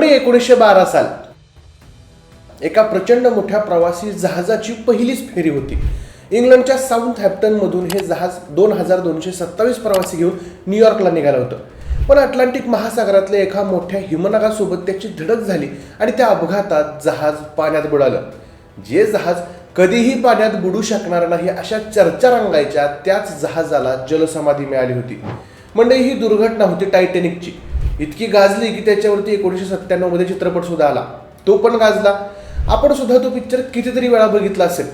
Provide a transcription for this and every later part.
म्हणजे एकोणीसशे बारा साल एका प्रचंड मोठ्या प्रवासी जहाजाची पहिलीच फेरी होती. इंग्लंडच्या साऊथ हॅप्टनमधून हे जहाज दोन हजार दोनशे सत्तावीस प्रवासी घेऊन न्यूयॉर्कला निघालं होतं. पण अटलांटिक महासागरातल्या एका मोठ्या हिमनगासोबत त्याची धडक झाली आणि त्या अपघातात जहाज पाण्यात बुडालं. जे जहाज कधीही पाण्यात बुडू शकणार नाही अशा चर्चा रंगायच्या त्याच जहाजाला जलसमाधी मिळाली होती. म्हणजे ही दुर्घटना होती टायटॅनिकची. इतकी गाजली की त्याच्यावरती एकोणीसशे सत्त्याण्णवमध्ये चित्रपटसुद्धा चित्रपट सुद्धा आला. तो पण गाजला. आपण सुद्धा तो पिक्चर कितीतरी वेळा बघितला असेल.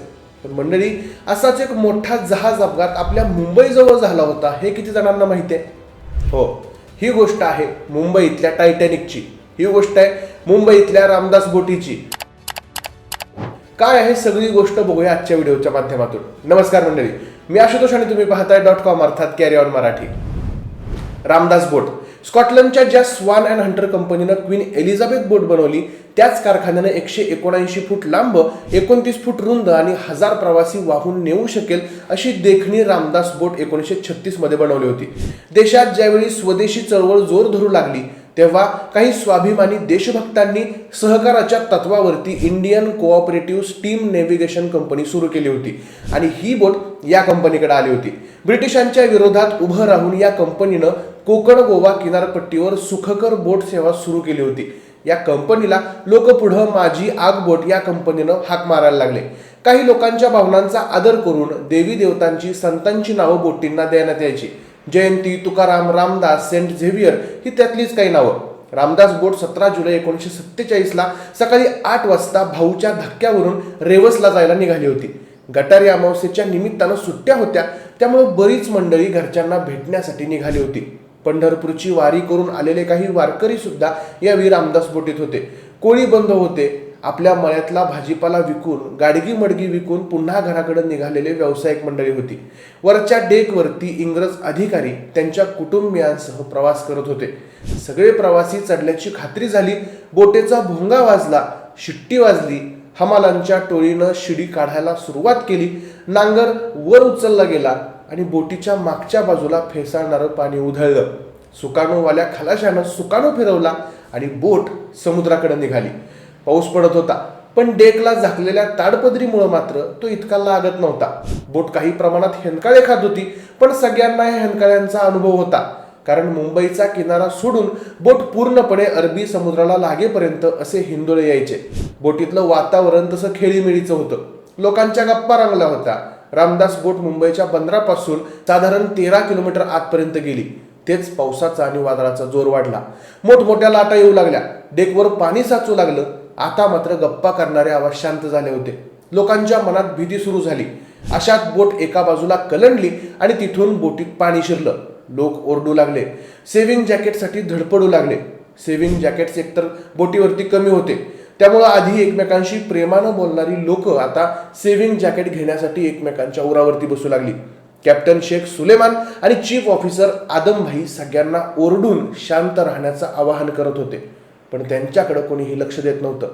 पण मंडळी असाच एक मोठा जहाज अपघात आपल्या मुंबईजवळ झाला होता हे किती जणांना माहिती आहे? हो ही गोष्ट आहे मुंबईतल्या टायटॅनिकची ही गोष्ट आहे मुंबईतल्या रामदास बोटीची काय आहे सगळी गोष्ट बघूया आजच्या व्हिडिओच्या माध्यमातून. नमस्कार मंडळी. मी आशुतोष आणि तुम्ही पाहताय डॉट कॉम अर्थात carry on Marathi. Ramdas boat. स्कॉटलंडच्या ज्या स्वान अँड हंटर कंपनीनं क्वीन एलिझाबेथ बोट बनवली त्याच कारखान्यानं एकशे एकोणऐंशी फूट लांब एकोणतीस फूट रुंद आणि हजार प्रवासी वाहून नेऊ शकेल अशी देखणी रामदास बोट एकोणीसशे छत्तीसमध्ये बनवली होती. देशात ज्यावेळी स्वदेशी चळवळ जोर धरू लागली तेव्हा काही स्वाभिमानी देशभक्तांनी सहकाराच्या तत्वावरती Indian cooperative steam navigation company सुरू केली होती आणि ही बोट या कंपनीकडे आली होती. ब्रिटिशांच्या विरोधात उभं राहून या कंपनीनं कोकण गोवा किनारपट्टीवर सुखकर बोट सेवा सुरू केली होती. या कंपनीला लोक पुढं माझी आग बोट या कंपनीनं हाक मारायला लागले. काही लोकांच्या भावनांचा आदर करून देवी देवतांची संतांची नावं बोटींना देण्यात यायची. जयंती तुकाराम रामदास सेंट झेवियर ही त्यातलीच काही नावं. रामदास बोट सतरा जुलै एकोणीसशे सत्तेचाळीसला सकाळी आठ वाजता भाऊच्या धक्क्यावरून रेवसला जायला निघाली होती. गटारी अमावस्येच्या निमित्तानं सुट्ट्या होत्या त्यामुळे बरीच मंडळी घरच्यांना भेटण्यासाठी निघाली होती. पंढरपूरची वारी करून आलेले काही वारकरी सुद्धा या वीर रामदास बोटीत होते. कोळी बंद होते. आपल्या मळ्यातला भाजीपाला विकून गाडगी मडगी विकून पुन्हा घराकडे निघालेले व्यावसायिक मंडळी होती. वरच्या डेकवरती इंग्रज अधिकारी त्यांच्या कुटुंबियांसह प्रवास करत होते. सगळे प्रवासी चढल्याची खात्री झाली. बोटेचा भोंगा वाजला शिट्टी वाजली. हमालांच्या टोळीनं शिडी काढायला सुरुवात केली. नांगर वर उचलला गेला. आणि बोटीच्या मागच्या बाजूला फेसाळणारं पाणी उधळलं. सुकाणूवाल्या खलाशानं सुकाणू फिरवला आणि बोट समुद्राकडे निघाली. पाऊस पडत होता पण डेकला झाकलेल्या ताडपदरीमुळं मात्र तो इतका लागत नव्हता. बोट काही प्रमाणात हेनकाळे खात होती पण सगळ्यांना या हेनकाळ्यांचा अनुभव होता. कारण मुंबईचा किनारा सोडून बोट पूर्णपणे अरबी समुद्राला लागेपर्यंत असे हिंदोळे यायचे. बोटीतलं वातावरण तसं खेळीमेळीचं होतं. लोकांच्या गप्पा रंगल्या होत्या. रामदास बोट मुंबईच्या बंदरापासून साधारण तेरा किलोमीटर आतपर्यंत गेली. तेच पावसाचा आणि वादळाचा जोर वाढला. मोठमोठ्या लाटा येऊ लागल्या. डेकवर पाणी साचू लागलं. आता मात्र गप्पा करणारे आवाज शांत झाले होते. लोकांच्या मनात भीती सुरू झाली. अशात बोट एका बाजूला कलंडली आणि तिथून बोटीत पाणी शिरलं. लोक ओरडू लागले. सेव्हिंग जॅकेटसाठी धडपडू लागले. सेव्हिंग जॅकेट्स एकतर बोटीवरती कमी होते. त्यामुळं आधी एकमेकांशी प्रेमानं बोलणारी लोक आता सेव्हिंग जॅकेट घेण्यासाठी एकमेकांच्या उरावरती बसू लागली. कॅप्टन शेख सुलेमान आणि चीफ ऑफिसर आदमभाई सगळ्यांना ओरडून शांत राहण्याचं आवाहन करत होते. पण त्यांच्याकडे कोणीही लक्ष देत नव्हतं.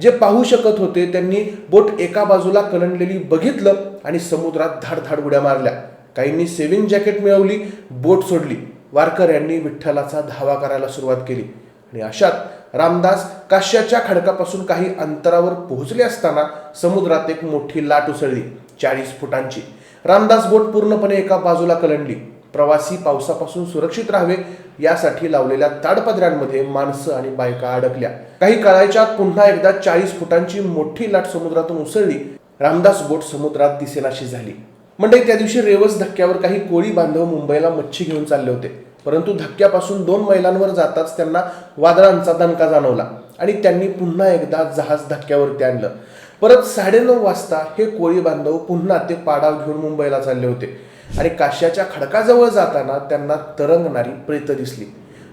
जे पाहू शकत होते त्यांनी बोट एका बाजूला कलंडलेली बघितलं आणि समुद्रात धाडधाड उड्या मारल्या. काहींनी सेव्हिंग जॅकेट मिळवली बोट सोडली. वारकऱ्यांनी विठ्ठलाचा धावा करायला सुरुवात केली. आणि अशात रामदास काश्याच्या खडकापासून काही अंतरावर पोहोचले असताना समुद्रात एक मोठी लाट उसळली चाळीस फुटांची. रामदास बोट पूर्णपणे एका बाजूला कलंडली. प्रवासी पावसापासून सुरक्षित राहावे यासाठी लावलेल्या ताडपदऱ्यांमध्ये माणसं आणि बायका अडकल्या. काही काळाच्या पुन्हा एकदा चाळीस फुटांची मोठी लाट समुद्रातून उसळली. रामदास बोट समुद्रात दिसेनाशी झाली. म्हणजे त्या दिवशी रेवस धक्क्यावर काही कोळी बांधव मुंबईला मच्छी घेऊन चालले होते. परंतु धक्क्यापासून दोन मैलांवर जाताच त्यांना वादळांचा दणका जाणवला आणि त्यांनी पुन्हा एकदा जहाज धक्क्यावरती आणलं. परत साडेनऊ वाजता हे कोळी बांधव पुन्हा ते पाडाव घेऊन मुंबईला चालले होते आणि काश्याच्या खडकाजवळ जाताना त्यांना तरंगणारी प्रेत दिसली.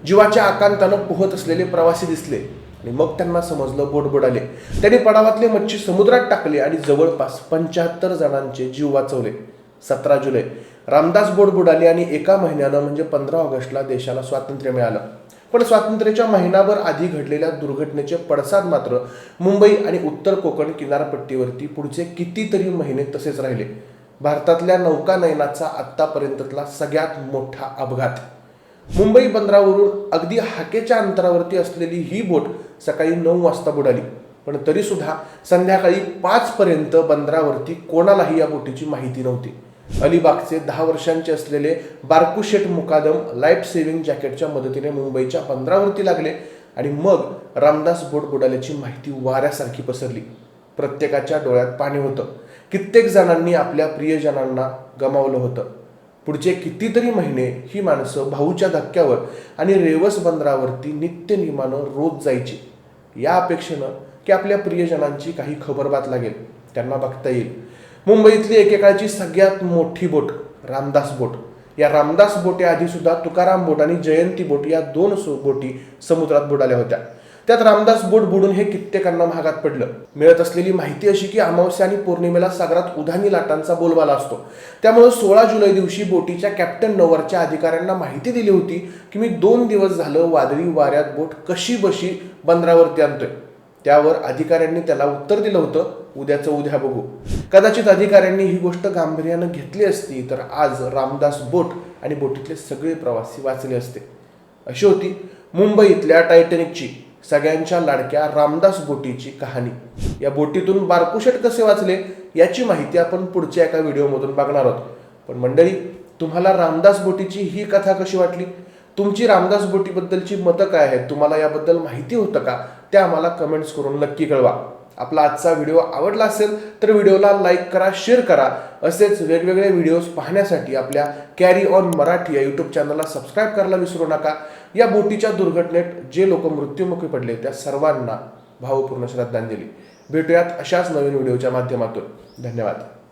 जीवाच्या आकांतानं पोहत असलेले प्रवासी दिसले आणि मग त्यांना समजलं बोट बुडाले त्यांनी पडावातले मच्छी समुद्रात टाकले आणि जवळपास पंच्याहत्तर जणांचे जीव वाचवले. सतरा जुलै रामदास बोट बुडाली आणि एका महिन्यानं म्हणजे पंधरा ऑगस्टला देशाला स्वातंत्र्य मिळालं. पण स्वातंत्र्याच्या महिनाभर आधी घडलेल्या दुर्घटनेचे पडसाद मात्र मुंबई आणि उत्तर कोकण किनारपट्टीवरती पुढचे कितीतरी महिने तसेच राहिले. भारतातल्या नौकानयनाचा आत्तापर्यंतला सगळ्यात मोठा अपघात. मुंबई बंदरावरून अगदी हाकेच्या अंतरावरती असलेली ही बोट सकाळी नऊ वाजता बुडाली. पण तरीसुद्धा संध्याकाळी पाचपर्यंत बंदरावरती कोणालाही या बोटीची माहिती नव्हती. अलिबागचे दहा वर्षांचे असलेले बारकुशेट मुकादम लाईफ सेव्हिंग जॅकेटच्या मदतीने मुंबईच्या बंदरावरती लागले आणि मग रामदास बोट बुडाल्याची माहिती वाऱ्यासारखी पसरली. प्रत्येकाच्या डोळ्यात पाणी होतं. कित्येक जणांनी आपल्या प्रियजनांना गमावलं होतं. पुढचे कितीतरी महिने ही माणसं भाऊच्या धक्क्यावर आणि रेवस बंदरावरती नित्य नियमानं रोज जायची. या अपेक्षेनं की आपल्या प्रियजनांची काही खबरबात लागेल. त्यांना बघता येईल. मुंबईतली एकेकाळची सगळ्यात मोठी बोट रामदास बोट. या रामदास बोटे आधी सुद्धा तुकाराम बोट आणि जयंती बोट या दोन बोटी समुद्रात बुडाल्या होत्या. त्यात रामदास बोट बुडून हे कित्येकांना महागात पडलं. मिळत असलेली माहिती अशी की अमावस्या आणि पौर्णिमेला सागरात उधानी लाटांचा बोलबाला असतो. त्यामुळे सोळा जुलै दिवशी बोटीच्या कॅप्टन नवरच्या अधिकाऱ्यांना माहिती दिली होती की मी दोन दिवस झालं वादळी वाऱ्यात बोट कशी बशी बंदरावरती आणतोय. त्यावर अधिकाऱ्यांनी त्याला उत्तर दिलं होतं. उद्याचं उद्या बघू. कदाचित अधिकाऱ्यांनी ही गोष्ट गांभीर्यानं घेतली असती तर आज रामदास बोट आणि बोटीतले सगळे प्रवासी वाचले असते. अशी होती मुंबईतल्या टायटॅनिकची सगळ्यांच्या लाडक्या रामदास बोटीची कहाणी. या बोटीतून बारकुशेट कसे वाचले याची माहिती आपण पुढच्या एका व्हिडिओमधून बघणार आहोत. पण मंडळी तुम्हाला रामदास बोटीची ही कथा कशी वाटली? तुमची रामदास बोटीबद्दलची मतं काय आहेत? तुम्हाला याबद्दल माहिती होतं का? ते आम्हाला कमेंट्स करून नक्की कळवा. आपला आजचा व्हिडिओ आवडला असेल तर व्हिडिओला लाईक करा शेअर करा. असेच वेगवेगळे व्हिडिओज पाहण्यासाठी आपल्या कॅरी ऑन मराठी या यूट्यूब चॅनलला सबस्क्राईब करायला विसरू नका. या बोटीच्या दुर्घटनेत जे लोक मृत्युमुखी पडले त्या सर्वांना भावपूर्ण श्रद्धांजली. भेटूयात अशाच नवीन व्हिडिओच्या माध्यमातून. धन्यवाद.